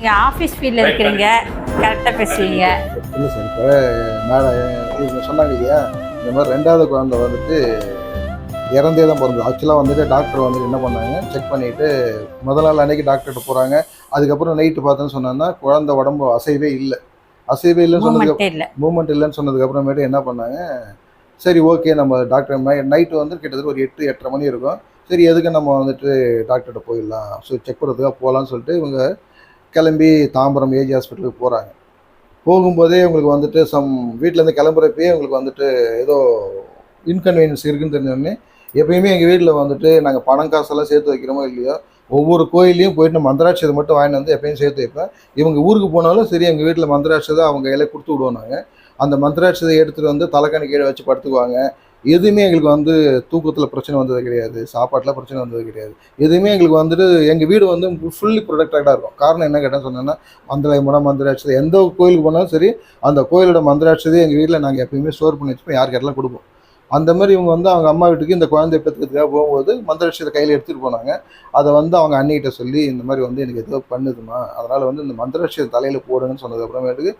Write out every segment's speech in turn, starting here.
நீங்கள் ஆஃபீஸ் ஃபீல்டில் இருக்கிறீங்க. கரெக்டாக பேசுவீங்க. இல்லை சார் இப்போ மேடம் சொன்னாங்க இல்லையா? இந்த மாதிரி ரெண்டாவது குழந்தை வந்துட்டு இறந்தே தான் பிறந்தது. ஆக்சுவலாக வந்துட்டு டாக்டர் வந்துட்டு என்ன பண்ணாங்க? செக் பண்ணிவிட்டு முதல் நாள் அன்னைக்கு டாக்டர்கிட்ட போகிறாங்க அதுக்கப்புறம் நைட்டு பார்த்தேன்னு சொன்னாங்கன்னா குழந்தை உடம்பு அசைவே இல்லை. அசைவே இல்லைன்னு சொன்னதுக்கு மூமெண்ட் இல்லைன்னு சொன்னதுக்கு அப்புறமேட்டு என்ன பண்ணாங்க? சரி ஓகே நம்ம டாக்டர் நைட்டு வந்து கிட்டத்தட்ட ஒரு எட்டு எட்டரை மணி இருக்கும். சரி எதுக்கு நம்ம வந்துட்டு டாக்டர்கிட்ட போயிடலாம்? ஸோ செக் பண்ணுறதுக்காக போகலான்னு சொல்லிட்டு இவங்க கிளம்பி தாம்பரம் ஏஜி ஹாஸ்பிட்டலுக்கு போகிறாங்க போகும்போதே உங்களுக்கு வந்துட்டு சம் வீட்டிலேருந்து கிளம்புறப்பயே உங்களுக்கு வந்துட்டு ஏதோ இன்கன்வீனியன்ஸ் இருக்குன்னு தெரிஞ்சோடனே எப்பயுமே எங்கள் வீட்டில் வந்துட்டு நாங்கள் பணம் காசெல்லாம் சேர்த்து வைக்கிறோமோ இல்லையோ ஒவ்வொரு கோயிலையும் போயிட்டு மந்திராட்சதை மட்டும் வாங்கிட்டு வந்து எப்பயும் சேர்த்து வைப்பேன். இவங்க ஊருக்கு போனாலும் சரி எங்கள் வீட்டில் மந்திராட்சதை அவங்க கையில் கொடுத்து விடுவோம் நாங்கள் அந்த மந்திராட்சத்தை எடுத்துகிட்டு வந்து தலைக்கணி கீழே வச்சு படுத்துக்குவாங்க. எதுவுமே எங்களுக்கு வந்து தூக்கத்தில் பிரச்சனை வந்தது கிடையாது. சாப்பாட்டில் பிரச்சனை வந்தது கிடையாது. எதுவுமே எங்களுக்கு வந்துட்டு எங்கள் வீடு வந்து ஃபுல்லி ப்ரொடக்டடாக இருக்கும். காரணம் என்ன கேட்டால் சொன்னேன்னா மந்திரை மன மந்திராட்சதை. எந்த கோயிலுக்கு போனாலும் சரி அந்த கோயிலோட மந்திராட்சதையை எங்கள் வீட்டில் நாங்கள் எப்பயுமே ஸ்டோர் பண்ணி வச்சுப்போம். யார் கேட்டாலும் கொடுப்போம். அந்த மாதிரி இவங்க வந்து அவங்க அம்மா வீட்டுக்கு இந்த குழந்தைய பெற்றுக்கிறதுக்காக போகும்போது மந்திராட்சத்தை கையில் எடுத்துகிட்டு போனாங்க. அதை வந்து அவங்க அண்ணிகிட்ட சொல்லி இந்த மாதிரி வந்து எனக்கு ஏதோ பண்ணுதுமா அதனால் வந்து இந்த மந்திராட்சத்தை தலையில் போடுங்கன்னு சொன்னதுக்கப்புறமேட்டுக்கு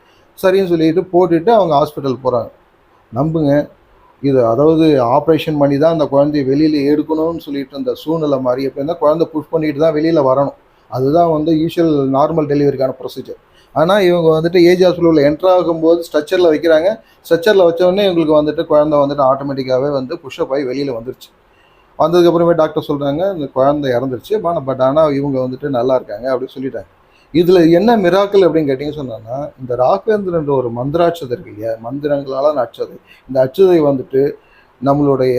சரின்னு சொல்லிட்டு போட்டுட்டு அவங்க ஹாஸ்பிட்டல் போகிறாங்க நம்புங்க. இது அதாவது ஆப்ரேஷன் பண்ணி தான் அந்த குழந்தைய வெளியில் எடுக்கணும்னு சொல்லிட்டு இருந்த சூழ்நிலை மாதிரி எப்போ இருந்தால் குழந்தை புஷ் பண்ணிட்டு தான் வெளியில் வரணும். அதுதான் வந்து யூஷுவல் நார்மல் டெலிவரிக்கான ப்ரொசீஜர் ஆனால் இவங்க வந்துட்டு ஏஜ் ஹாஸ்பிட்டலில் என்ட்ரு ஆகும்போது ஸ்ட்ரக்சரில் வைக்கிறாங்க. ஸ்ட்ரக்சரில் வச்சோடனே இவங்களுக்கு வந்துட்டு குழந்தை வந்துட்டு ஆட்டோமேட்டிக்காகவே வந்து புஷ்அப் ஆகி வெளியில் வந்துருச்சு. வந்ததுக்கப்புறமே டாக்டர் சொல்கிறாங்க இந்த குழந்தை இறந்துருச்சு. பட் ஆனால் இவங்க வந்துட்டு நல்லா இருக்காங்க அப்படின்னு சொல்லிட்டாங்க. இதில் என்ன மிராக்கள் அப்படின்னு கேட்டிங்கன்னு சொன்னாங்கன்னா இந்த ராகவேந்திரன்ற ஒரு மந்திராட்சதை இருக்கு இல்லையா? மந்திரங்களால் அச்சதை இந்த அச்சதை வந்துட்டு நம்மளுடைய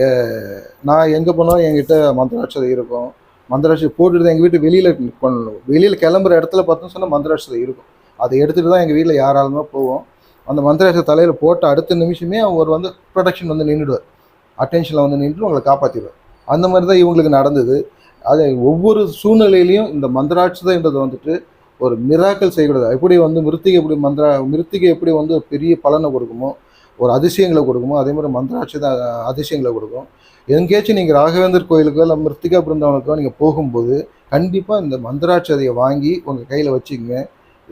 நான் எங்கே போனாலும் என்கிட்ட மந்திராட்சதை இருக்கும். மந்திராட்சதை போட்டுட்டு தான் எங்கள் வீட்டு வெளியில் பண்ணணும். வெளியில் கிளம்புற இடத்துல பார்த்தோம்னு சொன்னால் மந்திராட்சதை இருக்கும். அதை எடுத்துகிட்டு தான் எங்கள் வீட்டில் யாராலுமே போவோம். அந்த மந்திராட்சத்தை தலையில் போட்ட அடுத்த நிமிஷமே அவர் வந்து ப்ரொடக்ஷன் வந்து நின்றுடுவார் அட்டென்ஷனில் வந்து நின்று உங்களை காப்பாற்றிடுவார் அந்த மாதிரி தான் இவங்களுக்கு நடந்தது. அது ஒவ்வொரு சூழ்நிலையிலையும் இந்த மந்திராட்சதைன்றது வந்துட்டு ஒரு மிராக்கள் செய்யக்கூடாது எப்படி வந்து மிருத்திகை எப்படி மந்திரா மிருத்திகை எப்படி வந்து ஒரு பெரிய பலனை கொடுக்குமோ ஒரு அதிசயங்களை கொடுக்குமோ அதே மாதிரி மந்திராட்சதை அதிசயங்களை கொடுக்கும். எங்கேயாச்சும் நீங்கள் ராகவேந்தர் கோயிலுக்கோ இல்லை மிருத்திகா பிருந்தாவனுக்கோ நீங்கள் போகும்போது கண்டிப்பாக இந்த மந்திராட்சதையை வாங்கி உங்கள் கையில் வச்சுக்கங்க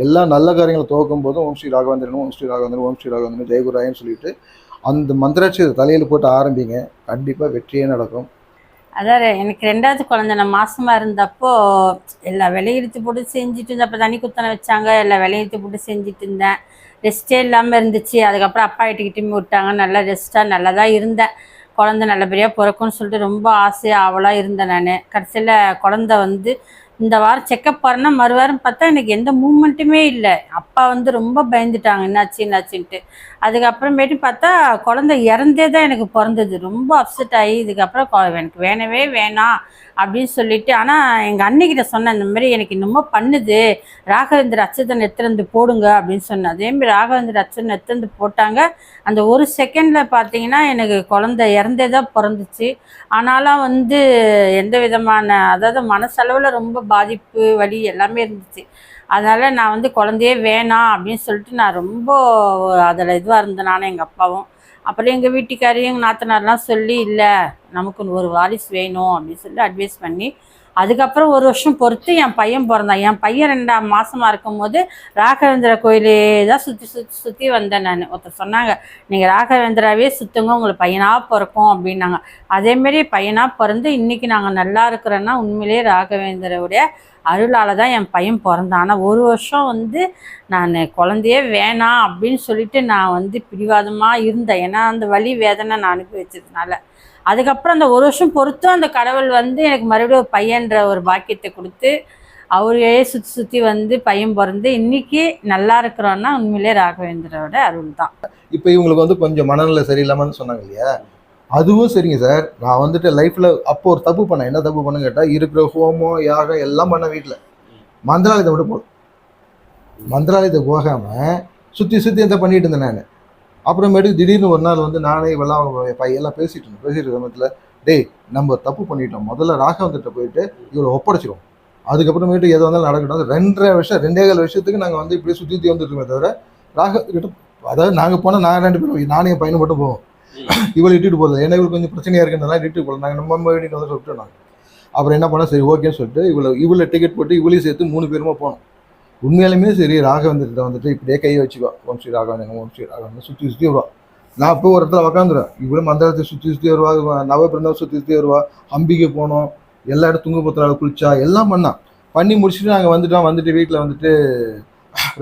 எல்லா நல்ல காரியங்களை துவக்கும் போதும் ஓம் ஸ்ரீ ராகவேந்திரன் ஓம் ஸ்ரீ ராகவேந்திரன் ஓம் ஸ்ரீ ராகவேந்திரன் ஜெயகுராயன்னு சொல்லிட்டு அந்த மந்திராட்சதை தலையில் போட்டு ஆரம்பிங்க. கண்டிப்பாக வெற்றியே நடக்கும். அதாவது எனக்கு ரெண்டாவது குழந்த நான் மாசமாக இருந்தப்போ எல்லா வேலையும் இழுத்து போட்டு செஞ்சுட்டு இருந்தேன். அப்போ தண்ணி குத்தனை வச்சாங்க எல்லா வேலையும் இழுத்து போட்டு செஞ்சுட்டு இருந்தேன். ரெஸ்ட்டே இல்லாமல் இருந்துச்சு. அதுக்கப்புறம் அப்பா இட்டுக்கிட்டு விட்டாங்க. நல்லா ரெஸ்ட்டாக நல்லா தான் இருந்தேன். குழந்த நல்லபடியாக பிறக்கும்னு சொல்லிட்டு ரொம்ப ஆசையாக ஆவலாக இருந்தேன் நான். கடைசியில் குழந்த வந்து இந்த வாரம் செக்கப் பண்ணால் மறுவாரம் பார்த்தா எனக்கு எந்த மூமெண்ட்டுமே இல்லை. அப்பா வந்து ரொம்ப பயந்துட்டாங்க. என்னாச்சு என்னாச்சுன்ட்டு. அதுக்கப்புறமேட்டு பார்த்தா குழந்தை இறந்தே தான் எனக்கு பிறந்தது. ரொம்ப அப்செட் ஆகி இதுக்கப்புறம் எனக்கு வேணவே வேணாம் அப்படின்னு சொல்லிட்டு. ஆனால் எங்கள் அன்னிக்கிட்ட சொன்னேன் இந்த மாதிரி எனக்கு இன்னமும் பண்ணுது. ராகவேந்திர அச்சதன் எத்திருந்து போடுங்க அப்படின்னு சொன்னேன். அதேமாதிரி ராகவேந்திர அச்சதன் எத்திருந்து போட்டாங்க. அந்த ஒரு செகண்டில் பார்த்தீங்கன்னா எனக்கு குழந்தை இறந்தே தான் பிறந்துச்சு. ஆனாலும் வந்து எந்த விதமான அதாவது மனசளவில் ரொம்ப பாதிப்பு வலி எல்லாமே இருந்துச்சு. அதனால் நான் வந்து குழந்தையே வேணாம் அப்படின்னு சொல்லிட்டு நான் ரொம்ப அதில் இதுவாக இருந்தேன். நானும் எங்கள் அப்பாவும். அப்புறம் எங்கள் வீட்டுக்காரையும் எங்கள் நாத்தனார்லாம் சொல்லி இல்லை நமக்கு ஒரு வாரிசு வேணும் அப்படின்னு சொல்லி அட்வைஸ் பண்ணி அதுக்கப்புறம் ஒரு வருஷம் பொறுத்து என் பையன் பிறந்தான். என் பையன் ரெண்டாம் மாதமாக இருக்கும்போது ராகவேந்திர கோயிலே தான் சுற்றி சுற்றி சுற்றி வந்தேன் நான். ஒருத்தர் சொன்னாங்க நீங்கள் ராகவேந்திராவே சுற்றுங்க உங்களுக்கு பையனாக பிறக்கும் அப்படின்னாங்க. அதேமாரி பையனாக பிறந்து இன்னைக்கு நாங்கள் நல்லா இருக்கிறோன்னா உண்மையிலேயே ராகவேந்திரவுடைய அருளால் தான் என் பையன் பிறந்தான். ஆனால் ஒரு வருஷம் வந்து நான் குழந்தையே வேணாம் அப்படின்னு சொல்லிட்டு நான் வந்து பிடிவாதமாக இருந்தேன். ஏன்னா அந்த வழி வேதனை நான் அனுப்பி வச்சதுனால அதுக்கப்புறம் அந்த ஒரு வருஷம் பொறுத்தும் அந்த கடவுள் வந்து எனக்கு மறுபடியும் ஒரு பையன்ற ஒரு பாக்கியத்தை கொடுத்து அவரையே சுற்றி சுற்றி வந்து பையன் பிறந்து இன்னைக்கு நல்லா இருக்கிறோன்னா உண்மையிலே ராகவேந்திரோட அருள் தான். இப்போ இவங்களுக்கு வந்து கொஞ்சம் மனநிலை சரியில்லாமன்னு சொன்னாங்க இல்லையா? அதுவும் சரிங்க சார். நான் வந்துட்டு லைஃப்பில் அப்போ ஒரு தப்பு பண்ணேன். என்ன தப்பு பண்ணேன்னு கேட்டால் இருக்கிற ஹோமம் யாகம் எல்லாம் பண்ண வீட்டில் மந்திராலயத்தை மட்டும் போதும் மந்திராலயத்தை போகாமல் சுற்றி சுற்றி எந்த பண்ணிட்டு இருந்தேன் நான்? அப்புறமேட்டுக்கு திடீர்னு ஒரு நாள் வந்து நானே இவெல்லாம் அவங்க பையெல்லாம் பேசிட்டு இருந்தேன் பேசிட்டு சமயத்தில் டேய் நம்ம தப்பு பண்ணிட்டோம். முதல்ல ராகவந்திட்ட போயிட்டு இவளை ஒப்படைச்சிரும் அதுக்கப்புறமேட்டு எது வந்தாலும் நடக்கட்டும். ரெண்டரை வருஷம் ரெண்டே கால் வருஷத்துக்கு நாங்கள் வந்து இப்படியே சுற்றி சுற்றி வந்துட்டு தவிர ராக அதாவது நாங்கள் போனால் நான் ரெண்டு பேரும் நானும் என் பையனை மட்டும் போவோம். இவளை இட்டுட்டு போகல ஏன்னா இவளுக்கு கொஞ்சம் பிரச்சனையாக இருக்குன்றதுனால இட்டுட்டு போகல. நாங்கள் நம்ம வீட்டுக்கு வந்து சொல்லிட்டு நாங்கள் அப்புறம் என்ன பண்ணோம்? சரி ஓகேன்னு சொல்லிட்டு இவ்வளோ இவ்வளோ டிக்கெட் போட்டு இவளையும் சேர்த்து மூணு பேருமா போனோம். உண்மையாலுமே சரி ராகவேந்திரத்தை வந்துட்டு இப்படியே கையை வச்சுக்கோ ஓம் ஸ்ரீ ராகவேந்திரன் ஓம் ஸ்ரீ ராகவேந்திரன் சுற்றி சுற்றி வருவா. நான் போய் ஒரு இடத்துல உக்காந்துருவேன். இவ்வளோ மந்திரத்தை சுற்றி சுற்றி வருவா நவபிரந்தம் சுற்றி சுற்றி வருவா. அம்பிகை போனோம் எல்லா இடத்துல துங்கபுத்திரால குளிச்சா எல்லாம் பண்ணான் பண்ணி முடிச்சுட்டு நாங்கள் வந்துட்டோம். வந்துட்டு வீட்டில் வந்துட்டு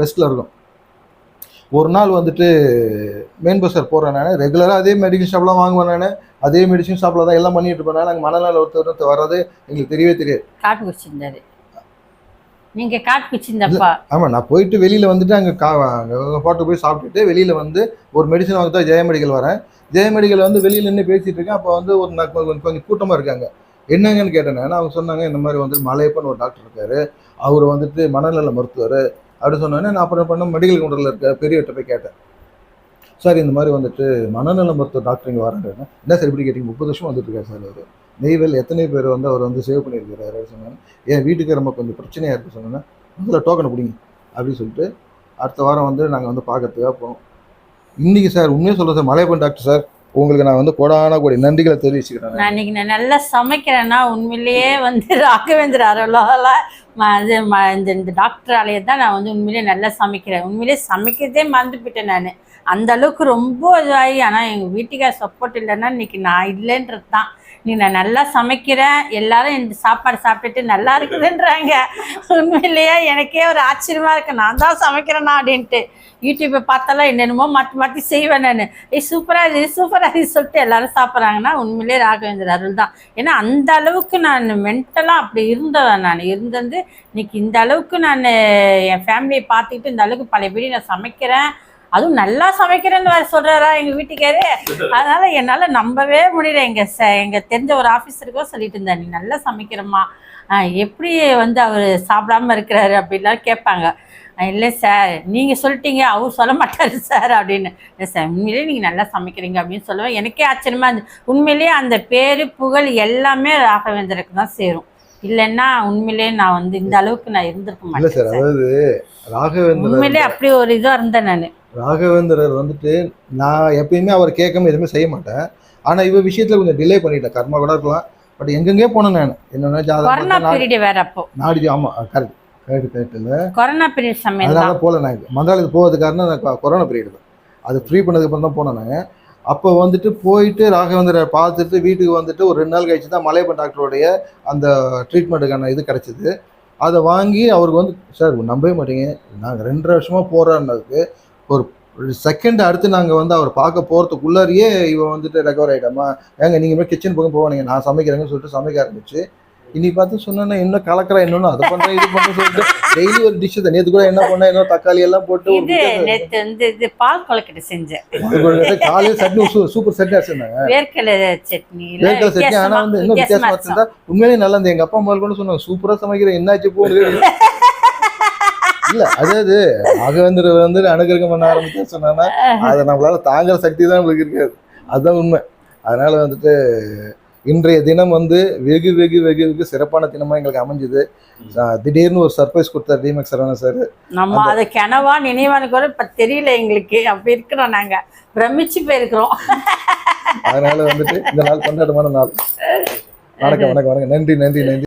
ரெஸ்ட்டில் இருக்கோம். ஒரு நாள் வந்துட்டு மெயின் பஸ்ஸர் போகிறேன் நான். ரெகுலராக அதே மெடிக்கல் ஷாப்லாம் வாங்குவேன் நான். அதே மெடிசன் ஷாப்பில் தான் எல்லாம் பண்ணிட்டு இருப்பேன் நாங்கள் மனநல ஒருத்தர் வர்றது எங்களுக்கு தெரியவே தெரியாது. காட்டு குச்சிருந்தாரு நீங்க காட்டு குச்சிருந்தப்பா ஆமாம் நான் போயிட்டு வெளியில் வந்துட்டு அங்கே கா ஹோட்டல் போய் சாப்பிட்டுட்டு வெளியில் வந்து ஒரு மெடிசன் வாங்க தான் ஜெய மெடிக்கல் வரேன். ஜெய மெடிக்கல் வந்து வெளியில் நின்று பேசிட்டு இருக்கேன். அப்போ வந்து ஒரு கொஞ்சம் கொஞ்சம் கூட்டமாக இருக்காங்க. என்னங்கன்னு கேட்டேன். அவங்க சொன்னாங்க இந்த மாதிரி வந்து மலையப்பன் ஒரு டாக்டர் இருக்காரு. அவர் வந்துட்டு மனநல மருத்துவர். அப்படி சொன்னோன்னே நான் அப்புறம் பண்ண மெடிக்கல் கவுண்டரில் இருக்க பெரியவர்கிட்ட போய் கேட்டேன். சார் இந்த மாதிரி வந்துட்டு மனநல மருத்துவ டாக்டர் இங்கே வரேன் என்ன சார் இப்படி கேட்டீங்க? முப்பது வருஷம் வந்துட்டு இருக்காரு சார் அவர். நெய்வேல் எத்தனை பேர் வந்து அவர் வந்து சேவ் பண்ணியிருக்கிறாரு சொன்னாங்க என் வீட்டுக்கு ரொம்ப கொஞ்சம் பிரச்சனையாக இருக்குது சொன்னோன்னா முதல்ல டோக்கனை பிடிங்க அப்படின்னு சொல்லிட்டு அடுத்த வாரம் வந்து நாங்கள் வந்து பார்க்கறதுக்காக போனோம் இன்றைக்கி சார் உண்மையாக சொல்கிறேன் சார் மலையப்பன் டாக்டர் சார் உங்களுக்கு நான் வந்து கொடான கோடி நன்றிகளை தெரிவிச்சுக்கிறேன். நான் இன்னைக்கு நான் நல்லா சமைக்கிறேன்னா உண்மையிலேயே வந்து ராகவேந்திர அருளால இது ம- இந்த இந்த டாக்டராலேயே தான் நான் வந்து உண்மையிலேயே நல்லா சமைக்கிறேன். உண்மையிலேயே சமைக்கிறதே மறந்து போயிட்டேன் நான். அந்த அளவுக்கு ரொம்ப இதாகி ஆனால் எங்கள் வீட்டுக்கார சப்போர்ட் இல்லைன்னா இன்னைக்கு நான் இல்லைன்றது தான் நீ நான் நல்லா சமைக்கிறேன் எல்லாரும் இந்த சாப்பாடு சாப்பிட்டுட்டு நல்லா இருக்குதுன்றாங்க. உண்மையிலேயே எனக்கே ஒரு ஆச்சரியமா இருக்குது நான் தான் சமைக்கிறேனா அப்படின்ட்டு. யூடியூப்பை பார்த்தாலும் என்னென்னமோ மாற்றி மாற்றி செய்வேன் நான். ஏய் சூப்பராக இது சூப்பராக இது சொல்லிட்டு எல்லாரும் சாப்பிட்றாங்கன்னா உண்மையிலே ராகவேந்திர அருள் தான். ஏன்னா அந்த அளவுக்கு நான் மென்டலாக அப்படி இருந்தவன் நான். இருந்தது இன்னைக்கு இந்த அளவுக்கு நான் என் ஃபேமிலியை பார்த்துக்கிட்டு இந்த அளவுக்கு பழையபடி நான் சமைக்கிறேன். அதுவும் நல்லா சமைக்கிறேன்னு வேறு சொல்கிறாரா எங்கள் வீட்டுக்காரு. அதனால என்னால் நம்பவே முடியல. எங்கள் ச எங்கள் தெரிஞ்ச ஒரு ஆஃபீஸருக்கோ சொல்லிட்டு இருந்தா நீ நல்லா சமைக்கிறம்மா. ஆஹ் எப்படி வந்து அவர் சாப்பிடாம இருக்கிறாரு? அப்படின்லாம் கேட்பாங்க. இல்லை சார் நீங்கள் சொல்லிட்டீங்க. அவர் சொல்ல மாட்டாரு சார். அப்படின்னு. இல்லை சார் உண்மையிலேயே நீங்கள் நல்லா சமைக்கிறீங்க. அப்படின்னு சொல்லுவேன். எனக்கே ஆச்சரியமாக இருந்து உண்மையிலேயே அந்த பேர் புகழ் எல்லாமே ராகவேந்தருக்கு தான் சேரும். இல்லைன்னா உண்மையிலேயே நான் வந்து இந்த அளவுக்கு நான் இருந்திருக்க இல்லை சார் மாட்டேன் சார். அதாவது ராகவேந்திரர் உண்மையிலேயே அப்படி ஒரு இதாக இருந்தேன் நான். ராகவேந்திரர் வந்துட்டு நான் எப்பயுமே அவர் கேட்காம எதுவுமே செய்ய மாட்டேன். ஆனால் இவ விஷயத்தில் கொஞ்சம் டிலே பண்ணிட்டேன். கர்மா கூட இருக்கலாம். பட் எங்கெங்கே போனேன் நான். என்னென்ன ஜாதகம் கொரோனா பார்த்தா நாடி- பீரியட் வேற அப்போ. நாடி ஆமாம் கரெக்ட் கரெக்ட் கரெக்ட் இல்லை. கொரோனா பீரியட் சமயம் அதனால தான். போகல நான் மந்திராலயத்துக்கு போகிறது காரணம் நான் கொரோனா பீரியட் தான். அது ஃப்ரீ பண்ணதுக்கப்புறம் தான் போனேன் நான். அப்போ வந்துட்டு போயிட்டு ராகவேந்திரரை பார்த்துட்டு வீட்டுக்கு வந்துட்டு ஒரு ரெண்டு நாள் கழிச்சு தான் மலையப்பன் டாக்டருடைய அந்த ட்ரீட்மெண்ட்டுக்கான இது கிடச்சிது. அதை வாங்கி அவருக்கு வந்து சார் நம்பவே மாட்டீங்க. நாங்கள் ரெண்டரை வருஷமாக போராடினதுக்கு ஒரு செகண்ட் அடுத்து நாங்கள் வந்து அவர் பார்க்க போகிறதுக்குள்ளாரியே இவன் வந்துட்டு ரெக்கவர் ஆகிட்டோமா ஏங்க நீங்கள் போய் கிச்சன் பக்கம் போவானீங்க. நான் சமைக்கிறேங்கன்னு சொல்லிட்டு சமைக்க ஆரம்பிச்சு. இன்னைக்கு பார்த்து சொன்னேன்னா இன்னும் கலக்கிறா இன்னொன்று அதை பண்ணுறேன் இது பண்ணுறேன் சொல்லிட்டு டெய்லி ஒரு டிஷ் தான். நேற்று கூட என்ன பண்ணேன்? இன்னும் தக்காளி எல்லாம் போட்டு நேத்து வந்து இது பால் கொழுக்கட்டை செஞ்சேன். காலையில் சட்னி சூப்பர் சட்னி அரைச்சிருந்தாங்க. வேர்க்கடலை சட்னி வேர்க்கடலை சட்னி ஆனால் வந்து இன்னும் வித்தியாசமா இருந்தா உண்மையிலேயே நல்லா இருந்தது. எங்க அப்பா முதல் கூட சொன்னாங்க சூப்பரா சமைக்கிறேன் என்னாச்சு போகுது இல்ல அதாவது ராகவேந்திர வந்து அனுகிரகம் பண்ண ஆரம்பிச்சா சொன்னா அதை நம்மளால தாங்குற சக்தி தான் நம்மளுக்கு இருக்காது. அதுதான் உண்மை. அதனால வந்துட்டு இன்றைய தினம் வந்து வெகு வெகு வெகு வெகு சிறப்பான தினமா எங்களுக்கு அமைஞ்சுது. திடீர்னு ஒரு சர்ப்ரைஸ் கொடுத்தார் டிமெக் சரவணன் சார். நம்ம அது கனவா நினைவானு கூட இப்ப தெரியல எங்களுக்கு. அப்படி இருக்கிறோம் நாங்க. பிரமிச்சு போயிருக்கிறோம். அதனால வந்துட்டு இந்த நாள் கொண்டாட்டமான நாள். வணக்கம் வணக்கம் வணக்கம். நன்றி நன்றி நன்றி.